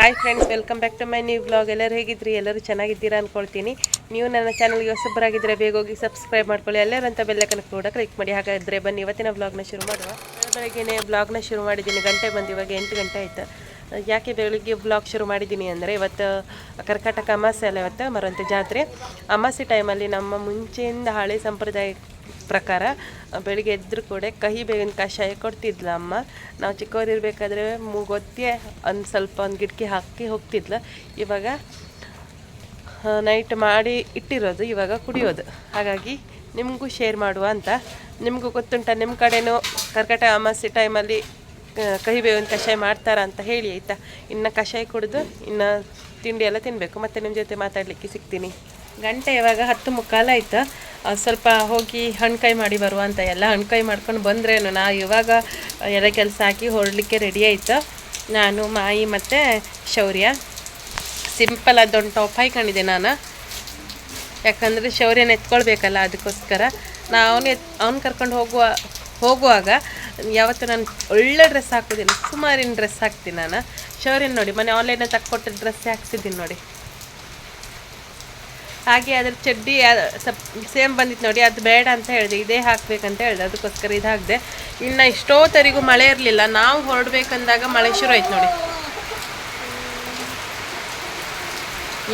Hi friends welcome back to my new blog ಎಲ್ಲರೂ ಹೇಗಿದ್ರಿ? ಎಲ್ಲರೂ ಚೆನ್ನಾಗಿದ್ದೀರಾ ಅಂದ್ಕೊಳ್ತೀನಿ ನೀವು ನನ್ನ ಚಾನಲ್ಗೆ ಹೊಸಬ್ಬರಾಗಿದ್ದರೆ ಬೇಗ ಹೋಗಿ ಸಬ್ಸ್ಕ್ರೈಬ್ ಮಾಡ್ಕೊಳ್ಳಿ. ಎಲ್ಲರಂತ ಬೆಲ್ಲಕ್ಕನ ಕೂಡ ಕ್ಲಿಕ್ ಮಾಡಿ. ಹಾಗಾದರೆ ಬನ್ನಿ, ಇವತ್ತಿನ ಬ್ಲಾಗ್ನ ಶುರು ಮಾಡುವ. ಬೆಳಗ್ಗೆನೇ ಬ್ಲಾಗ್ನ ಶುರು ಮಾಡಿದ್ದೀನಿ. ಗಂಟೆ ಬಂದು ಇವಾಗ ಎಂಟು ಗಂಟೆ ಆಯಿತು. ಯಾಕೆ ಬೆಳಿಗ್ಗೆ ಬ್ಲಾಗ್ ಶುರು ಮಾಡಿದ್ದೀನಿ ಅಂದರೆ ಇವತ್ತು ಕರ್ಕಾಟಕ ಅಮಾಸೆ ಅಲ್ಲ ಇವತ್ತು ಮರಂತೆ ಜಾತ್ರೆ. ಅಮಾಸೆ ಟೈಮಲ್ಲಿ ನಮ್ಮ ಮುಂಚೆಯಿಂದ ಹಳೆ ಸಂಪ್ರದಾಯ ಪ್ರಕಾರ, ಬೆಳಿಗ್ಗೆ ಎದ್ರು ಕೂಡ ಕಹಿ ಬೇವಿನ ಕಷಾಯ ಕೊಡ್ತಿದ್ಲು ಅಮ್ಮ. ನಾವು ಚಿಕ್ಕವರಿರ್ಬೇಕಾದ್ರೆ ಮೂಗೊತ್ತಿ ಒಂದು ಸ್ವಲ್ಪ ಒಂದು ಗಿಡಕಿ ಹಾಕಿ ಹೋಗ್ತಿದ್ಲ. ಇವಾಗ ನೈಟ್ ಮಾಡಿ ಇಟ್ಟಿರೋದು, ಇವಾಗ ಕುಡಿಯೋದು. ಹಾಗಾಗಿ ನಿಮಗೂ ಶೇರ್ ಮಾಡುವ ಅಂತ. ನಿಮಗೂ ಗೊತ್ತುಂಟ ನಿಮ್ಮ ಕಡೆನೂ ಕರ್ಕಟ ಅಮಾಸೆ ಟೈಮಲ್ಲಿ ಕಹಿ ಬೇವಿನ ಕಷಾಯ ಮಾಡ್ತಾರ ಅಂತ ಹೇಳಿ, ಆಯಿತಾ? ಇನ್ನು ಕಷಾಯ ಕುಡಿದು, ಇನ್ನು ತಿಂಡಿ ಎಲ್ಲ ತಿನ್ನಬೇಕು ಮತ್ತೆ ನಿಮ್ಮ ಜೊತೆ ಮಾತಾಡಲಿಕ್ಕೆ ಸಿಗ್ತೀನಿ. ಗಂಟೆ ಇವಾಗ ಹತ್ತು ಮುಕ್ಕಾಲು ಸ್ವಲ್ಪ ಹೋಗಿ ಹಣ್ಕಾಯಿ ಮಾಡಿ ಬರುವ ಅಂತ. ಎಲ್ಲ ಹಣ್ಕಾಯಿ ಮಾಡ್ಕೊಂಡು ಬಂದ್ರೇನು? ನಾ ಇವಾಗ ಎಲ್ಲ ಕೆಲಸ ಹಾಕಿ ಹೊರಡಲಿಕ್ಕೆ ರೆಡಿ ಆಯಿತು. ನಾನು, ಮಾಯಿ ಮತ್ತು ಶೌರ್ಯ. ಸಿಂಪಲ್ ಅದೊಂದು ಟಾಪ್ ಹಾಕೊಂಡಿದ್ದೆ ನಾನು. ಯಾಕಂದರೆ ಶೌರ್ಯನ ಎತ್ಕೊಳ್ಬೇಕಲ್ಲ ಅದಕ್ಕೋಸ್ಕರ. ನಾ ಅವನು ಎತ್, ಅವ್ನು ಕರ್ಕೊಂಡು ಹೋಗುವ, ಹೋಗುವಾಗ ಯಾವತ್ತೂ ನಾನು ಒಳ್ಳೆ ಡ್ರೆಸ್ ಹಾಕೋದಿಲ್ಲ. ಸುಮಾರಿನ ಡ್ರೆಸ್ ಹಾಕ್ತೀನಿ ನಾನು. ಶೌರ್ಯನ ನೋಡಿ, ಮನೆ ಆನ್ಲೈನಲ್ಲಿ ತಕ್ಕೊಟ್ಟ ಡ್ರೆಸ್ ಹಾಕ್ಸಿದ್ದೀನಿ ನೋಡಿ. ಹಾಗೆ ಅದ್ರ ಚಡ್ಡಿ ಸಪ್, ಸೇಮ್ ಬಂದಿತ್ತು ನೋಡಿ, ಅದು ಬೇಡ ಅಂತ ಹೇಳಿದೆ, ಇದೇ ಹಾಕ್ಬೇಕಂತ ಹೇಳಿದೆ, ಅದಕ್ಕೋಸ್ಕರ ಇದು ಹಾಕಿದೆ. ಇನ್ನು ಇಷ್ಟೋತ್ತರಿಗೂ ಮಳೆ ಇರಲಿಲ್ಲ, ನಾವು ಹೊರಡ್ಬೇಕಂದಾಗ ಮಳೆ ಶುರು ಆಯ್ತು ನೋಡಿ.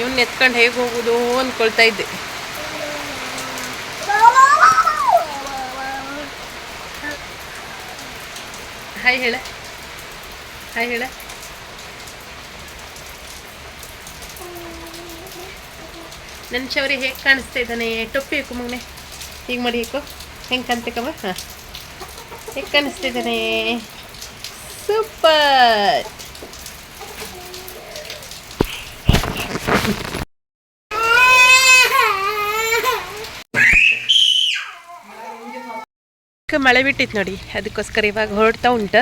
ಇವನ್ನ ಎತ್ಕೊಂಡು ಹೇಗೆ ಹೋಗುದು ಅಂದ್ಕೊಳ್ತಾ ಇದ್ದೆ. ಹಾಯ್ ಹೇಳ. ಹಾಯ್ ಹೇಳ. ನನ್ನ ಶೌರಿ ಹೇಗೆ ಕಾಣಿಸ್ತಾ ಇದ್ದಾನೆ? ಟೊಪ್ಪಿ ಹಾಕು ಮಗನೆ. ಹೀಗೆ ಮಾಡಿ ಹಾಕು. ಹೆಂಗೆ ಕಾಣ್ತಕ್ಕವ ಹಾಂ. ಹೇಗೆ ಕಾಣಿಸ್ತಾ ಇದ್ದಾನೆ? ಸೂಪರ್. ಮಳೆ ಬಿಟ್ಟಿತ್ತು ನೋಡಿ. ಅದಕ್ಕೋಸ್ಕರ ಇವಾಗ ಹೊರಡ್ತಾ ಉಂಟು.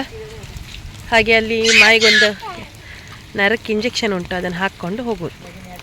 ಹಾಗೆ ಅಲ್ಲಿ ಮಾಯಿಗೊಂದು ನರಕ್ಕೆ ಇಂಜೆಕ್ಷನ್ ಉಂಟು. ಅದನ್ನು ಹಾಕ್ಕೊಂಡು ಹೋಗೋದು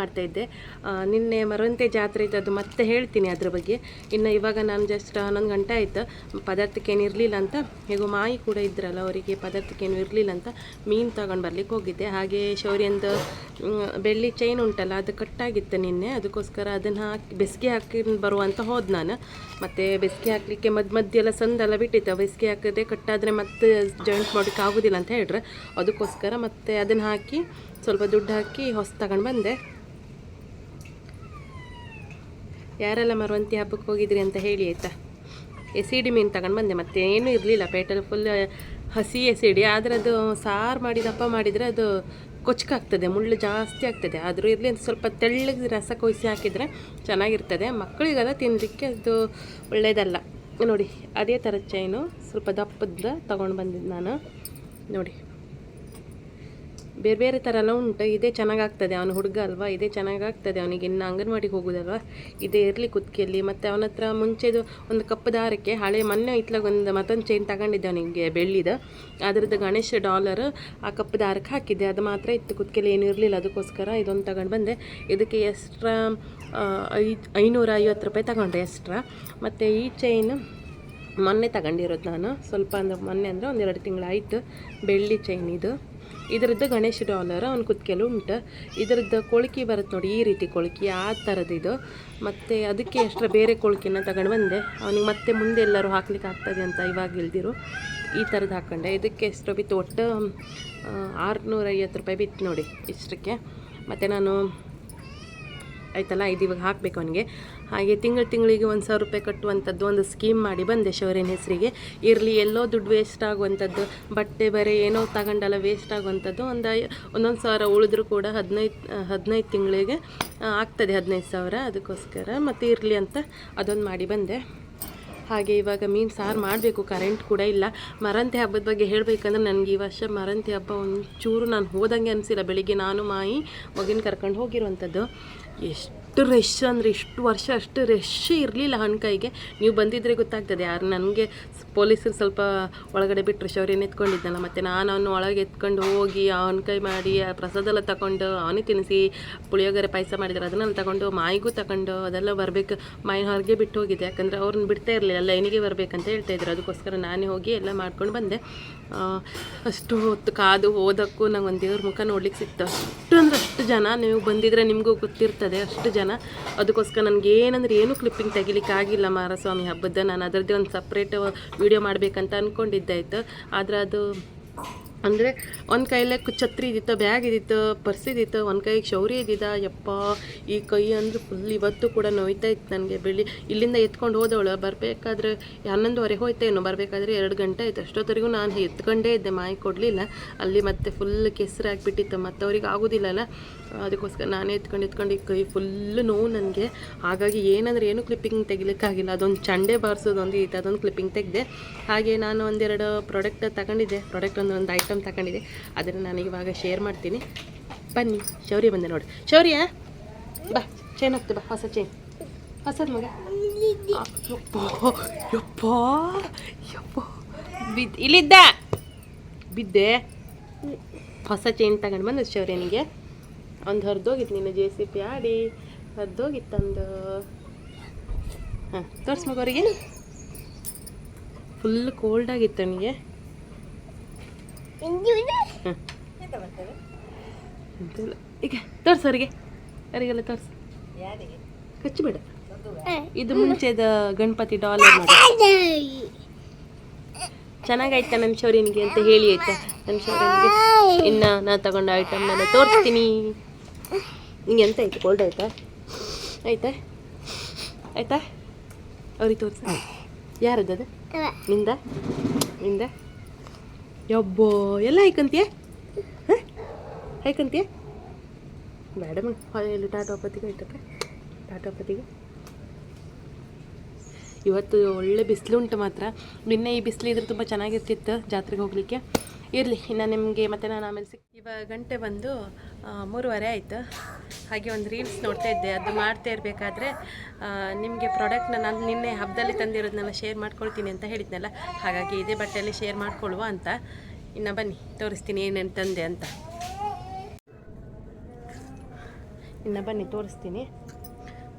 ಮಾಡ್ತಾ ಇದ್ದೆ. ನಿನ್ನೆ ಮರವಂತೆ ಜಾತ್ರೆ ಇದ್ದದ್ದು ಮತ್ತೆ ಹೇಳ್ತೀನಿ ಅದ್ರ ಬಗ್ಗೆ. ಇನ್ನು ಇವಾಗ ನಾನು ಜಸ್ಟ್ ಹನ್ನೊಂದು ಗಂಟೆ ಆಯ್ತು. ಪದಾರ್ಥಕ್ಕೇನು ಇರಲಿಲ್ಲ ಅಂತ. ಹೇಗೋ ಮಾಯಿ ಕೂಡ ಇದ್ರಲ್ಲ ಅವರಿಗೆ ಪದಾರ್ಥಕ್ಕೇನು ಇರಲಿಲ್ಲ ಅಂತ ಮೀನು ತಗೊಂಡು ಬರ್ಲಿಕ್ಕೆ ಹೋಗಿದ್ದೆ. ಹಾಗೆ ಶೌರ್ಯಂದು ಬೆಳ್ಳಿ ಚೈನ್ ಉಂಟಲ್ಲ, ಅದು ಕಟ್ಟಾಗಿತ್ತು ನಿನ್ನೆ. ಅದಕ್ಕೋಸ್ಕರ ಅದನ್ನು ಹಾಕಿ, ಬೆಸ್ಗೆ ಹಾಕಿ ಬರುವಂತ ಹೋದ್ ನಾನು. ಮತ್ತು ಬೆಸ್ಗೆ ಹಾಕಲಿಕ್ಕೆ ಮಧ್ಯ ಮಧ್ಯೆಲ್ಲ ಸಂದೆಲ್ಲ ಬಿಟ್ಟಿತ್ತು. ಬೆಸ್ಗೆ ಹಾಕದೆ ಕಟ್ಟಾದರೆ ಮತ್ತೆ ಜಾಯಿಂಟ್ ಮಾಡೋಕ್ಕೆ ಆಗೋದಿಲ್ಲ ಅಂತ ಹೇಳ್ರೆ. ಅದಕ್ಕೋಸ್ಕರ ಮತ್ತೆ ಅದನ್ನು ಹಾಕಿ ಸ್ವಲ್ಪ ದುಡ್ಡು ಹಾಕಿ ಹೊಸ ತಗೊಂಡು ಬಂದೆ. ಯಾರೆಲ್ಲ ಮರವಂತಿ ಹಬ್ಬಕ್ಕೆ ಹೋಗಿದ್ರಿ ಅಂತ ಹೇಳಿ ಆಯಿತಾ? ಎಸಿಡಿ ಮೀನು ತಗೊಂಡು ಬಂದೆ, ಮತ್ತೆ ಏನೂ ಇರಲಿಲ್ಲ. ಪೇಟಲ್ಲಿ ಫುಲ್ ಹಸಿ ಎಸಿಡಿ, ಆದರೆ ಅದು ಸಾರು ಮಾಡಿ ದಪ್ಪ ಮಾಡಿದರೆ ಅದು ಕೊಚ್ಕಾಗ್ತದೆ, ಮುಳ್ಳು ಜಾಸ್ತಿ ಆಗ್ತದೆ. ಆದರೂ ಇರಲಿ ಸ್ವಲ್ಪ ತೆಳ್ಳಗೆ ರಸ ಕೊಯ್ಸಿ ಹಾಕಿದರೆ ಚೆನ್ನಾಗಿರ್ತದೆ. ಮಕ್ಕಳಿಗೆಲ್ಲ ತಿನ್ನಲಿಕ್ಕೆ ಅದು ಒಳ್ಳೆಯದಲ್ಲ ನೋಡಿ, ಅದೇ ಥರ ಚೈನು ಸ್ವಲ್ಪ ದಪ್ಪದ ತೊಗೊಂಡು ಬಂದಿದ್ದು ನಾನು. ನೋಡಿ. ಬೇರೆ ಬೇರೆ ಥರ ಎಲ್ಲ ಉಂಟು. ಇದೇ ಚೆನ್ನಾಗಾಗ್ತದೆ. ಅವನು ಹುಡುಗ ಅಲ್ವಾ? ಇದೇ ಚೆನ್ನಾಗಾಗ್ತದೆ. ಅವನಿಗೆ ಇನ್ನು ಅಂಗನವಾಡಿಗೆ ಹೋಗೋದಲ್ವಾ? ಇದೇ ಇರಲಿ ಕುತ್ತಿಗೆಯಲ್ಲಿ. ಮತ್ತು ಅವನ ಹತ್ರ ಮುಂಚೆದು ಒಂದು ಕಪ್ಪು ದಾರಕ್ಕೆ ಹಳೆ ಮೊನ್ನೆ ಇತ್ಲಾಗ ಒಂದು ಮತ್ತೊಂದು ಚೈನ್ ತಗೊಂಡಿದ್ದೆ ಅವನಿಗೆ ಬೆಳ್ಳಿದ. ಅದರದ್ದು ಗಣೇಶ ಡಾಲರ್ ಆ ಕಪ್ಪು ದಾರಕ್ಕೆ ಹಾಕಿದ್ದೆ. ಅದು ಮಾತ್ರ ಇತ್ತು. ಕುತ್ತಿಗೆಯಲ್ಲಿ ಏನೂ ಇರಲಿಲ್ಲ. ಅದಕ್ಕೋಸ್ಕರ ಇದೊಂದು ತಗೊಂಡು ಬಂದೆ. ಇದಕ್ಕೆ ಎಕ್ಸ್ಟ್ರಾ ಐದು ಐನೂರ ಐವತ್ತು ರೂಪಾಯಿ ತಗೊಂಡೆ ಎಕ್ಸ್ಟ್ರಾ ಮತ್ತು ಈ ಚೈನ್ ಮೊನ್ನೆ ತಗೊಂಡಿರೋದು ನಾನು. ಸ್ವಲ್ಪ ಅಂದ್ರೆ ಮೊನ್ನೆ ಅಂದರೆ ಒಂದೆರಡು ತಿಂಗಳಾಯಿತು. ಬೆಳ್ಳಿ ಚೈನ್ ಇದು. ಇದರದ್ದು ಗಣೇಶ ಡಾಲರ್, ಅವ್ನು ಕುತ್ಕೆಲು ಉಂಟು ಇದರದ್ದು ಕೊಳಕಿ ಬರುತ್ತೆ ನೋಡಿ, ಈ ರೀತಿ ಕೊಳಕಿ, ಆ ಥರದ್ದು ಮತ್ತು ಅದಕ್ಕೆ ಎಷ್ಟರ ಬೇರೆ ಕೊಳಕಿನ ತಗೊಂಡು ಬಂದೆ. ಅವನಿಗೆ ಮತ್ತೆ ಮುಂದೆ ಎಲ್ಲರೂ ಹಾಕ್ಲಿಕ್ಕೆ ಆಗ್ತದೆ ಅಂತ ಇವಾಗ ಇಲ್ದಿರು ಈ ಥರದ್ದು ಹಾಕ್ಕೊಂಡೆ ಇದಕ್ಕೆ ಎಷ್ಟರ ಬಿತ್ತು? ಒಟ್ಟು ಆರುನೂರೈವತ್ತು ರೂಪಾಯಿ ಬಿತ್ತು ನೋಡಿ ಇಷ್ಟಕ್ಕೆ. ಮತ್ತು ನಾನು, ಆಯ್ತಲ್ಲ, ಇದು ಇವಾಗ ಹಾಕಬೇಕು ಅವನಿಗೆ. ಹಾಗೆ ತಿಂಗಳು ತಿಂಗಳಿಗೆ ಒಂದು ಸಾವಿರ ರೂಪಾಯಿ ಕಟ್ಟುವಂಥದ್ದು ಒಂದು ಸ್ಕೀಮ್ ಮಾಡಿ ಬಂದೆ ಶೌರ್ಯನ ಹೆಸರಿಗೆ ಇರಲಿ, ಎಲ್ಲೋ ದುಡ್ಡು ವೇಸ್ಟ್ ಆಗುವಂಥದ್ದು ಬಟ್ಟೆ ಬರೆ ಏನೋ ತಗೊಂಡಲ್ಲ ವೇಸ್ಟ್ ಆಗುವಂಥದ್ದು ಒಂದು ಒಂದೊಂದು ಸಾವಿರ ಉಳಿದ್ರೂ ಕೂಡ ಹದಿನೈದು ಹದಿನೈದು ತಿಂಗಳಿಗೆ ಆಗ್ತದೆ ಹದಿನೈದು ಸಾವಿರ ಅದಕ್ಕೋಸ್ಕರ. ಮತ್ತು ಇರಲಿ ಅಂತ ಅದೊಂದು ಮಾಡಿ ಬಂದೆ. ಹಾಗೆ ಇವಾಗ ಮೀನು ಸಾರು ಮಾಡಬೇಕು ಕರೆಂಟ್ ಕೂಡ ಇಲ್ಲ. ಮರಂತಿ ಹಬ್ಬದ ಬಗ್ಗೆ ಹೇಳಬೇಕಂದ್ರೆ ನನಗೆ ಈ ವರ್ಷ ಮರಂತಿ ಹಬ್ಬ ಒಂಚೂರು ನಾನು ಹೋದಂಗೆ ಅನಿಸಿಲ್ಲ. ಬೆಳಿಗ್ಗೆ ನಾನು, ಮಾಯಿ, ಮಗಿನ ಕರ್ಕೊಂಡು ಹೋಗಿರುವಂಥದ್ದು ಎಷ್ಟು ರಶ್ ಅಂದರೆ ಇಷ್ಟು ವರ್ಷ ಅಷ್ಟು ರಶ್ ಇರಲಿಲ್ಲ ಹಣ್ಕಾಯಿಗೆ ನೀವು ಬಂದಿದ್ರೆ ಗೊತ್ತಾಗ್ತದೆ ಯಾರು ನನಗೆ ಪೊಲೀಸರು ಸ್ವಲ್ಪ ಒಳಗಡೆ ಬಿಟ್ಟರೆ ಶೌರ್ಯನ ಎತ್ಕೊಂಡಿದ್ದಲ್ಲ ಮತ್ತು ನಾನು ಅವನು ಒಳಗೆ ಎತ್ಕೊಂಡು ಹೋಗಿ ಹಣ್ಕಾಯಿ ಮಾಡಿ ಆ ಪ್ರಸಾದ ಎಲ್ಲ ತಗೊಂಡು ಅವನಿಗೆ ತಿನ್ನಿಸಿ, ಪುಳಿಯೋಗರೆ ಪಾಯಸ ಮಾಡಿದ್ರು ಅದನ್ನೆಲ್ಲ ತಗೊಂಡು ಮಾಯಿಗೂ ತಗೊಂಡು ಅದೆಲ್ಲ ಬರಬೇಕು. ಮಾಯಿನ ಹೊರಗೆ ಬಿಟ್ಟು ಹೋಗಿದೆ ಯಾಕಂದರೆ ಅವ್ರನ್ನ ಬಿಡ್ತಾ ಇರಲಿಲ್ಲ, ಲೈನಿಗೆ ಬರಬೇಕಂತ ಹೇಳ್ತಾ ಇದ್ರು. ಅದಕ್ಕೋಸ್ಕರ ನಾನೇ ಹೋಗಿ ಎಲ್ಲ ಮಾಡ್ಕೊಂಡು ಬಂದೆ. ಅಷ್ಟು ಹೊತ್ತು ಕಾದು ಓದೋಕ್ಕೂ ನಂಗೆ ಒಂದು ದೇವ್ರ ಮುಖ ನೋಡ್ಲಿಕ್ಕೆ ಸಿಕ್ತು. ಅಷ್ಟು ಅಂದ್ರೆ ಅಷ್ಟು ಜನ ನೀವು ಬಂದಿದ್ರೆ ನಿಮಗೂ ಗೊತ್ತಿರ್ತದೆ, ಅಷ್ಟು ಜನ. ಅದಕ್ಕೋಸ್ಕರ ನನಗೆ ಏನಂದ್ರೆ ಏನು ಕ್ಲಿಪ್ಪಿಂಗ್ ತೆಗಿಲಿಕ್ಕೆ ಆಗಿಲ್ಲ ಮಾರಸ್ವಾಮಿ ಹಬ್ಬದ. ನಾನು ಅದರದ್ದೇ ಒಂದು ಸಪ್ರೇಟ್ ವಿಡಿಯೋ ಮಾಡಬೇಕಂತ ಅಂದ್ಕೊಂಡಿದ್ದಾಯ್ತು ಆದರೆ ಅದು ಅಂದರೆ ಒಂದು ಕೈಲೇ ಛತ್ರಿ ಇದ್ದಿತ್ತು ಬ್ಯಾಗ್ ಇದ್ದಿತ್ತು ಪರ್ಸ್ ಇದ್ದಿತ್ತು ಒಂದು ಕೈಗೆ ಶೌರಿ ಇದ್ದಿದ್ದ ಯಪ್ಪ, ಈ ಕೈ ಅಂದ್ರೆ ಫುಲ್ ಇವತ್ತು ಕೂಡ ನೋಯ್ತಾ ಇತ್ತು ನನಗೆ ಬೆಳಿ ಇಲ್ಲಿಂದ ಎತ್ಕೊಂಡು ಹೋದವಳು, ಬರಬೇಕಾದ್ರೆ ಹನ್ನೊಂದುವರೆ ಹೋಯ್ತೇನು ಬರಬೇಕಾದ್ರೆ ಎರಡು ಗಂಟೆ ಆಯಿತು. ಅಷ್ಟೊತ್ತರಿಗೂ ನಾನು ಎತ್ಕೊಂಡೇ ಇದ್ದೆ, ಮಾಯಿ ಕೊಡಲಿಲ್ಲ. ಅಲ್ಲಿ ಮತ್ತೆ ಫುಲ್ ಕೆಸರಾಗಿಬಿಟ್ಟಿತ್ತು ಮತ್ತು ಅವ್ರಿಗೆ ಆಗೋದಿಲ್ಲಲ್ಲ ಅದಕ್ಕೋಸ್ಕರ ನಾನೇ ಎತ್ಕೊಂಡು ಎತ್ಕೊಂಡು ಈ ಕೈ ಫುಲ್ಲು ನೋವು ನನಗೆ. ಹಾಗಾಗಿ ಏನಂದ್ರೆ ಏನು ಕ್ಲಿಪ್ಪಿಂಗ್ ತೆಗಿಲಿಕ್ಕಾಗಿಲ್ಲ. ಅದೊಂದು ಚಂಡೆ ಬಾರಿಸೋದೊಂದು ಇತ್ತು ಅದೊಂದು ಕ್ಲಿಪ್ಪಿಂಗ್ ತೆಗೆದೆ. ಹಾಗೆ ನಾನು ಒಂದೆರಡು ಪ್ರಾಡಕ್ಟ್ ತಗೊಂಡಿದ್ದೆ. ಪ್ರಾಡಕ್ಟ್ ಒಂದು ಒಂದು ಐಟಮ್ ತಗೊಂಡಿದ್ದೆ. ಅದನ್ನು ನಾನು ಇವಾಗ ಶೇರ್ ಮಾಡ್ತೀನಿ. ಬನ್ನಿ, ಶೌರ್ಯ ಬಂದೆ ನೋಡಿ. ಶೌರ್ಯ, ಬಾ ಚೈನ್ ಹೋಗ್ತೆ ಬಾ, ಹೊಸ ಚೈನ್ ಹೊಸದು ಮಗ. ಯಪ್ಪ ಯಪ್ಪ. ಇಲ್ಲಿದ್ದ. ಬಿದ್ದೆ. ಹೊಸ ಚೈನ್ ತಗೊಂಡು ಬಂದ ಶೌರ್ಯನಿಗೆ ಒಂದು ಹರಿದೋಗಿತ್ತು ನೀನು ಜೆ ಸಿ ಪಿ ಆಡಿ ಹರಿದೋಗಿತ್ತಂದು ಹಾಂ ತೋರಿಸ್ ಮಗವರಿಗೆ ಫುಲ್ ಕೋಲ್ಡ್ ಆಗಿತ್ತು ನನಗೆ. ಈಗ ತೋರ್ಸು ಅವರಿಗೆ. ಅವರಿಗೆಲ್ಲ ತೋರ್ಸು. ಕಚ್ಚಬೇಡ. ಇದು ಮುಂಚೆದ ಗಣಪತಿ ಡಾಲರ್ ಮಾಡಿ. ಚೆನ್ನಾಗಾಯ್ತಾ ನಮ್ಮ ಶೌರ್ಯನಿಗೆ ಅಂತ ಹೇಳಿ ಆಯ್ತಾ? ನಮ್ಮ ಶೌರ್ಯನಿಗೆ. ಇನ್ನು ನಾ ತಗೊಂಡ ಐಟಮ್ ನಾನು ತೋರಿಸ್ತೀನಿ. ನಿಂಗೆ ಎಂತ ಆಯ್ತು? ಕೋಲ್ಡ್ ಆಯ್ತಾ? ಆಯ್ತಾ? ಆಯ್ತಾ? ಅವ್ರಿಗೆ ತೋರಿಸ. ಯಾರದ್ದು ನಿಂದ? ನಿಂದ? ಯಬ್ಬೋ, ಎಲ್ಲ ಹೈಕಂತೀಯ ಬೇಡ ಎಲ್ಲಿ ಟಾಟಾ ಆಯ್ತಪ್ಪ. ಟಾಟೋಪತಿಗೆ ಟಾಟಾ ಪತಿಗೆ ಇವತ್ತು ಒಳ್ಳೆ ಬಿಸಿಲು ಉಂಟು ಮಾತ್ರ. ನಿನ್ನೆ ಈ ಬಿಸಿಲು ಇದ್ರೆ ತುಂಬ ಚೆನ್ನಾಗಿರ್ತಿತ್ತು ಜಾತ್ರೆಗೆ ಹೋಗಲಿಕ್ಕೆ. ಇರಲಿ, ಇನ್ನು ನಿಮಗೆ ಮತ್ತೆ ನಾನು ಆಮೇಲೆ ಸಿಕ್ ಇವಾಗ ಗಂಟೆ ಬಂದು ಮೂರುವರೆ ಆಯಿತು. ಹಾಗೆ ಒಂದು ರೀಲ್ಸ್ ನೋಡ್ತಾ ಇದ್ದೆ, ಅದು ಮಾಡ್ತಾ ಇರಬೇಕಾದ್ರೆ ನಿಮಗೆ ಪ್ರಾಡಕ್ಟ್ನ ನಾನು ನಿನ್ನೆ ಹಬ್ಬದಲ್ಲಿ ತಂದಿರೋದನ್ನೆಲ್ಲ ಶೇರ್ ಮಾಡ್ಕೊಳ್ತೀನಿ ಅಂತ ಹೇಳಿದ್ನಲ್ಲ, ಹಾಗಾಗಿ ಇದೇ ಬಟ್ಟೆಯಲ್ಲಿ ಶೇರ್ ಮಾಡ್ಕೊಳ್ಳುವ ಅಂತ. ಇನ್ನು ಬನ್ನಿ, ತೋರಿಸ್ತೀನಿ ಏನೇನು ತಂದೆ ಅಂತ. ಇನ್ನು ಬನ್ನಿ, ತೋರಿಸ್ತೀನಿ.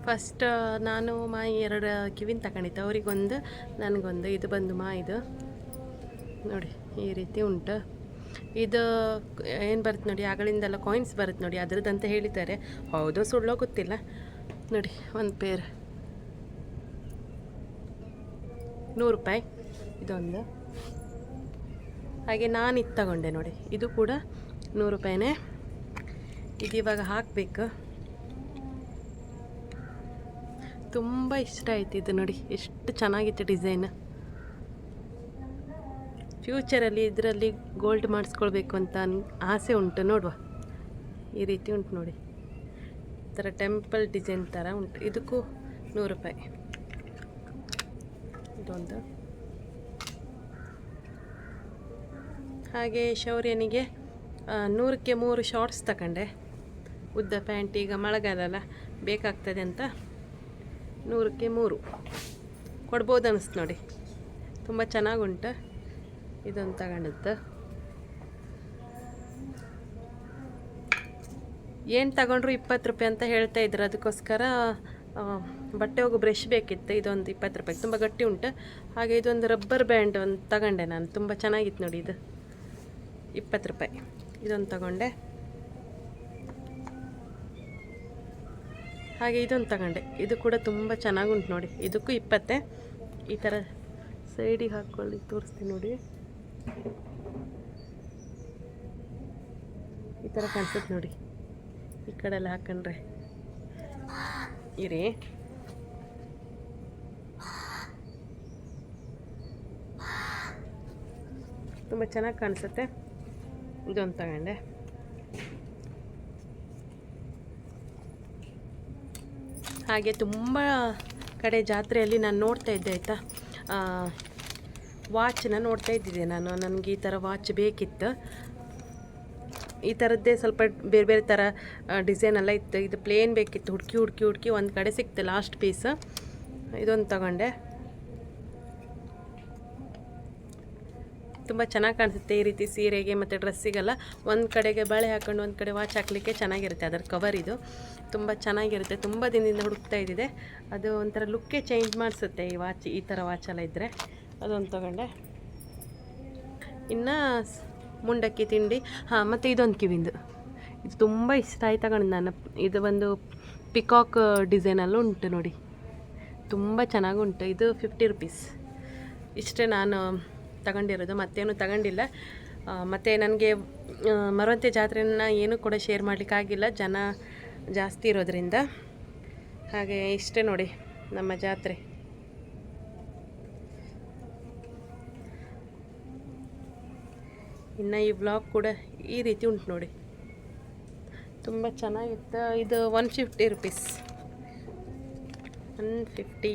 ಫಸ್ಟ್ ನಾನು ಮಾಯಿ ಎರಡು ಕಿವಿನ ತಗೊಂಡಿದ್ದೆ. ಅವರಿಗೊಂದು, ನನಗೊಂದು, ಇದು ಬಂದು ಮಾಯಿದು ನೋಡಿ. ಈ ರೀತಿ ಉಂಟು. ಇದು ಏನು ಬರುತ್ತೆ ನೋಡಿ ಆಗಳಿಂದೆಲ್ಲ ಕಾಯಿನ್ಸ್ ಬರುತ್ತೆ ನೋಡಿ ಅದ್ರದ್ದು ಅಂತ ಹೇಳಿದ್ದಾರೆ. ಹೌದು, ಸುಳ್ಳೋ ಗೊತ್ತಿಲ್ಲ. ನೋಡಿ, ಒಂದು ಪೇರ್ ನೂರು ರೂಪಾಯಿ. ಇದೊಂದು. ಹಾಗೆ ನಾನು ಇದು ತಗೊಂಡೆ ನೋಡಿ, ಇದು ಕೂಡ ನೂರು ರೂಪಾಯಿನೇ. ಇದು ಇವಾಗ ಹಾಕಬೇಕು. ತುಂಬ ಇಷ್ಟ ಆಯ್ತು ಇದು ನೋಡಿ, ಎಷ್ಟು ಚೆನ್ನಾಗಿತ್ತು ಡಿಸೈನ್. ಫ್ಯೂಚರಲ್ಲಿ ಇದರಲ್ಲಿ ಗೋಲ್ಡ್ ಮಾಡಿಸ್ಕೊಳ್ಬೇಕು ಅಂತ ಆಸೆ ಉಂಟು, ನೋಡುವ. ಈ ರೀತಿ ಉಂಟು ನೋಡಿ. ಥರ ಟೆಂಪಲ್ ಡಿಸೈನ್ ಥರ ಉಂಟು. ಇದಕ್ಕೂ ನೂರು ರೂಪಾಯಿ ಇದೊಂದು. ಹಾಗೆ ಶೌರ್ಯನಿಗೆ ನೂರಕ್ಕೆ ಮೂರು ಶಾರ್ಟ್ಸ್ ತಗೊಂಡೆ ಉದ್ದ ಪ್ಯಾಂಟ್ ಈಗ ಮಳೆಗಾಲಲ್ಲ, ಬೇಕಾಗ್ತದೆ ಅಂತ ನೂರಕ್ಕೆ ಮೂರು. ಕೊಡ್ಬೋದು ಅನಿಸ್ತು ನೋಡಿ. ತುಂಬ ಚೆನ್ನಾಗುಂಟು. ಇದೊಂದು ತಗೊಂಡದ್ದು. ಏನು ತಗೊಂಡ್ರು ಇಪ್ಪತ್ತು ರೂಪಾಯಿ ಅಂತ ಹೇಳ್ತಾ ಇದ್ರು ಅದಕ್ಕೋಸ್ಕರ ಬಟ್ಟೆ ಹೋಗು ಬ್ರಷ್ ಬೇಕಿತ್ತು, ಇದೊಂದು ಇಪ್ಪತ್ತು ರೂಪಾಯಿ. ತುಂಬ ಗಟ್ಟಿ ಉಂಟು. ಹಾಗೆ ಇದೊಂದು ರಬ್ಬರ್ ಬ್ಯಾಂಡ್ ಒಂದು ತಗೊಂಡೆ ನಾನು. ತುಂಬ ಚೆನ್ನಾಗಿತ್ತು ನೋಡಿ ಇದು. ಇಪ್ಪತ್ತು ರೂಪಾಯಿ. ಇದೊಂದು ತಗೊಂಡೆ. ಹಾಗೆ ಇದೊಂದು ತಗೊಂಡೆ. ಇದು ಕೂಡ ತುಂಬ ಚೆನ್ನಾಗುಂಟು ನೋಡಿ. ಇದಕ್ಕೂ ಇಪ್ಪತ್ತೆ. ಈ ಥರ ಸೈಡಿಗೆ ಹಾಕ್ಕೊಳ್ಳಿ, ತೋರಿಸ್ತೀನಿ ನೋಡಿ. ಈ ಥರ ಕಾಣಿಸುತ್ತೆ ನೋಡಿ. ಈ ಕಡೆ ಎಲ್ಲ ಹಾಕೊಂಡ್ರೆ. ಇರಿ. ತುಂಬ ಚೆನ್ನಾಗಿ ಕಾಣಿಸುತ್ತೆ. ಇದೊಂದು ತಗೊಂಡೆ. ಹಾಗೆ ತುಂಬ ಕಡೆ ಜಾತ್ರೆಯಲ್ಲಿ ನಾನು ನೋಡ್ತಾ ಇದ್ದೆ, ಆಯಿತಾ? ವಾಚನ್ನ ನೋಡ್ತಾ ಇದ್ದಿದ್ದೆ ನಾನು. ನನಗೆ ಈ ಥರ ವಾಚ್ ಬೇಕಿತ್ತು. ಈ ಥರದ್ದೇ ಸ್ವಲ್ಪ ಬೇರೆ ಬೇರೆ ಥರ ಡಿಸೈನ್ ಎಲ್ಲ ಇತ್ತು. ಇದು ಪ್ಲೇನ್ ಬೇಕಿತ್ತು. ಹುಡುಕಿ ಹುಡುಕಿ ಹುಡುಕಿ ಒಂದು ಕಡೆ ಸಿಕ್ತು ಲಾಸ್ಟ್ ಪೀಸ್ ಇದೊಂದು ತಗೊಂಡೆ. ತುಂಬ ಚೆನ್ನಾಗಿ ಕಾಣಿಸುತ್ತೆ ಈ ರೀತಿ ಸೀರೆಗೆ ಮತ್ತು ಡ್ರೆಸ್ಸಿಗೆಲ್ಲ ಒಂದು ಕಡೆಗೆ ಬಳೆ ಹಾಕೊಂಡು ಒಂದು ಕಡೆ ವಾಚ್ ಹಾಕಲಿಕ್ಕೆ ಚೆನ್ನಾಗಿರುತ್ತೆ. ಅದರ ಕವರ್ ಇದು. ತುಂಬ ಚೆನ್ನಾಗಿರುತ್ತೆ. ತುಂಬ ದಿನದಿಂದ ಹುಡುಕ್ತಾ ಇದ್ದಿದೆ. ಅದು ಒಂಥರ ಲುಕ್ಕೇ ಚೇಂಜ್ ಮಾಡಿಸುತ್ತೆ ಈ ವಾಚ್ ಈ ಥರ ವಾಚ್ ಎಲ್ಲ ಇದ್ದರೆ ಅದೊಂದು ತಗೊಂಡೆ. ಇನ್ನು ಮುಂಡಕ್ಕಿ ತಿಂಡಿ. ಹಾಂ, ಮತ್ತು ಇದೊಂದು ಕಿವಿಂದು. ಇದು ತುಂಬ ಇಷ್ಟ ಆಯ್ತು ತಗೊಂಡು ನಾನು ಇದು ಒಂದು ಪಿಕಾಕ್ ಡಿಸೈನಲ್ಲೂ ಉಂಟು ನೋಡಿ. ತುಂಬ ಚೆನ್ನಾಗುಂಟು ಇದು ಫಿಫ್ಟಿ ರುಪೀಸ್ ಇಷ್ಟೇ ನಾನು ತಗೊಂಡಿರೋದು. ಮತ್ತೇನು ತಗೊಂಡಿಲ್ಲ. ಮತ್ತು ನನಗೆ ಮರವಂತೆ ಜಾತ್ರೆನ ಏನೂ ಕೂಡ ಶೇರ್ ಮಾಡಲಿಕ್ಕಾಗಿಲ್ಲ ಜನ ಜಾಸ್ತಿ ಇರೋದ್ರಿಂದ. ಹಾಗೆ ಇಷ್ಟೇ ನೋಡಿ ನಮ್ಮ ಜಾತ್ರೆ. ಇನ್ನು ಈ ಬ್ಲಾಗ್ ಕೂಡ ಈ ರೀತಿ ಉಂಟು ನೋಡಿ. ತುಂಬ ಚೆನ್ನಾಗಿತ್ತು. ಇದು one fifty rupees one fifty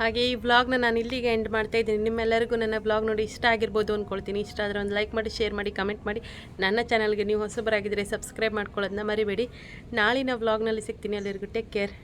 ಹಾಗೆ ಈ ವ್ಲಾಗ್ನ ನಾನು ಇಲ್ಲಿಗೆ ಎಂಡ್ ಮಾಡ್ತಾ ಇದ್ದೀನಿ. ನಿಮ್ಮೆಲ್ಲರಿಗೂ ನನ್ನ ವ್ಲಾಗ್ ನೋಡಿ ಇಷ್ಟ ಆಗಿರ್ಬೋದು ಅಂದ್ಕೊಳ್ತೀನಿ ಇಷ್ಟ ಆದರೆ ಒಂದು ಲೈಕ್ ಮಾಡಿ ಶೇರ್ ಮಾಡಿ ಕಮೆಂಟ್ ಮಾಡಿ. ನನ್ನ ಚಾನಲ್ಗೆ ನೀವು ಹೊಸಬರಾಗಿದ್ದರೆ ಸಬ್ಸ್ಕ್ರೈಬ್ ಮಾಡ್ಕೊಳ್ಳೋದನ್ನ ಮರಿಬೇಡಿ. ನಾಳಿನ ವ್ಲಾಗ್ನಲ್ಲಿ ಸಿಗ್ತೀನಿ. ಎಲ್ಲರಿಗೂ ಟೇಕ್ ಕೇರ್